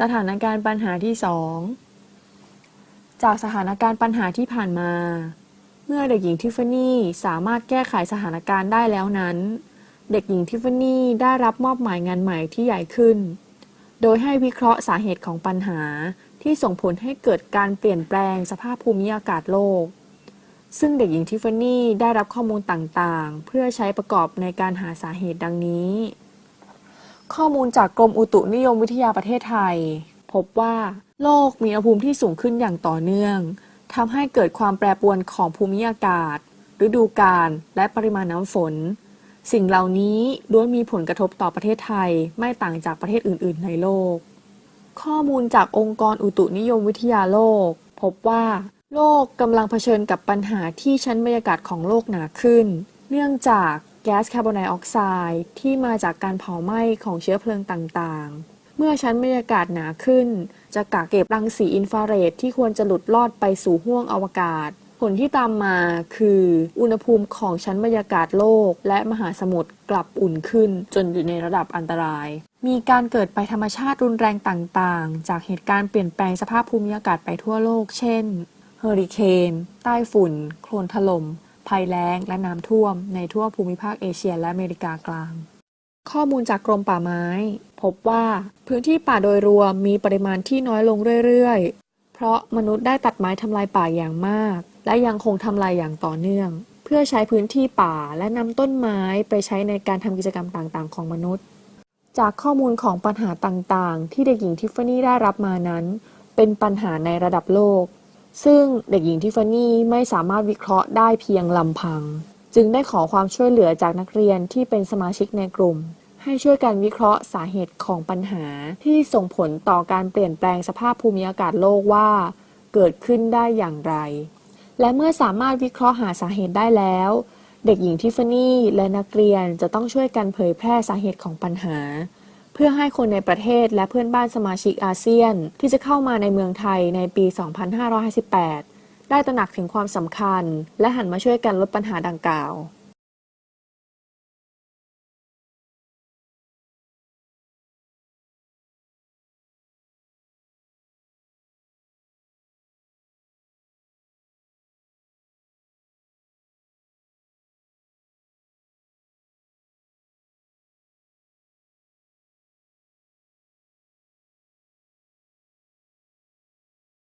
สถานการณ์ปัญหาที่ 2 จากสถานการณ์ปัญหาที่ผ่านมา เมื่อเด็กหญิงทิฟฟานี่สามารถแก้ไขสถานการณ์ได้แล้วนั้น เด็กหญิงทิฟฟานี่ได้รับมอบหมายงานใหม่ที่ใหญ่ขึ้น โดยให้วิเคราะห์สาเหตุของปัญหาที่ส่งผลให้เกิดการเปลี่ยนแปลงสภาพภูมิอากาศโลก ซึ่งเด็กหญิงทิฟฟานี่ได้รับข้อมูลต่างๆ เพื่อใช้ประกอบในการหาสาเหตุดังนี้ ข้อมูลจากกรมอุตุนิยมวิทยาประเทศไทย พบว่าโลกมีอุณหภูมิที่สูงขึ้นอย่างต่อเนื่องทำให้เกิดความแปรปรวนของภูมิอากาศ ฤดูกาลและปริมาณน้ำฝน สิ่งเหล่านี้ล้วนมีผลกระทบต่อประเทศไทยไม่ต่างจากประเทศอื่น ๆ ในโลก ข้อมูลจากองค์กรอุตุนิยมวิทยาโลก พบว่า โลกกำลังเผชิญกับปัญหาที่ชั้นบรรยากาศของโลกหนาขึ้น เนื่องจาก แก๊สคาร์บอนไดออกไซด์ที่มาจากการเผาไหม้ของเชื้อเพลิงต่างๆ เมื่อชั้นบรรยากาศหนาขึ้น จะกักเก็บรังสีอินฟราเรดที่ควรจะหลุดลอดไปสู่ห้วงอวกาศ ผลที่ตามมาคือ อุณหภูมิของชั้นบรรยากาศโลก และมหาสมุทรกลับอุ่นขึ้น จนอยู่ในระดับอันตราย มีการเกิดไปธรรมชาติรุนแรงต่างๆ จากเหตุการณ์เปลี่ยนแปลงสภาพภูมิอากาศไปทั่วโลก เช่นเฮอริเคนใต้ฝุ่น โคลนถล่ม ภัยแล้ง และน้ำท่วม ในทั่วภูมิภาคเอเชียและอเมริกากลาง ข้อมูลจากกรมป่าไม้ พบว่าพื้นที่ป่าโดยรวมมีปริมาณที่น้อยลงเรื่อยๆ เพราะมนุษย์ได้ตัดไม้ทำลายป่าอย่างมาก และยังคงทำลายอย่างต่อเนื่อง เพื่อใช้พื้นที่ป่าและนำต้นไม้ไปใช้ในการทำกิจกรรมต่างๆ ของมนุษย์ จากข้อมูลของปัญหาต่างๆ ที่เด็กหญิงทิฟฟานี่ได้รับมานั้น เป็นปัญหาในระดับโลก ซึ่งเด็กหญิงทิฟฟานี่ไม่สามารถวิเคราะห์ได้เพียงลำพัง จึงได้ขอความช่วยเหลือจากนักเรียนที่เป็นสมาชิกในกลุ่ม ให้ช่วยกันวิเคราะห์สาเหตุของปัญหา ที่ส่งผลต่อการเปลี่ยนแปลงสภาพภูมิอากาศโลกว่า เกิดขึ้นได้อย่างไร และเมื่อสามารถวิเคราะห์หาสาเหตุได้แล้ว เด็กหญิงทิฟฟานี่และนักเรียนจะต้องช่วยกันเผยแพร่สาเหตุของปัญหา เพื่อให้คนในประเทศและเพื่อนบ้านสมาชิกอาเซียน ที่จะเข้ามาในเมืองไทยในปี 2558 ได้ตระหนักถึงความสำคัญ และหันมาช่วยกันลดปัญหาดังกล่าว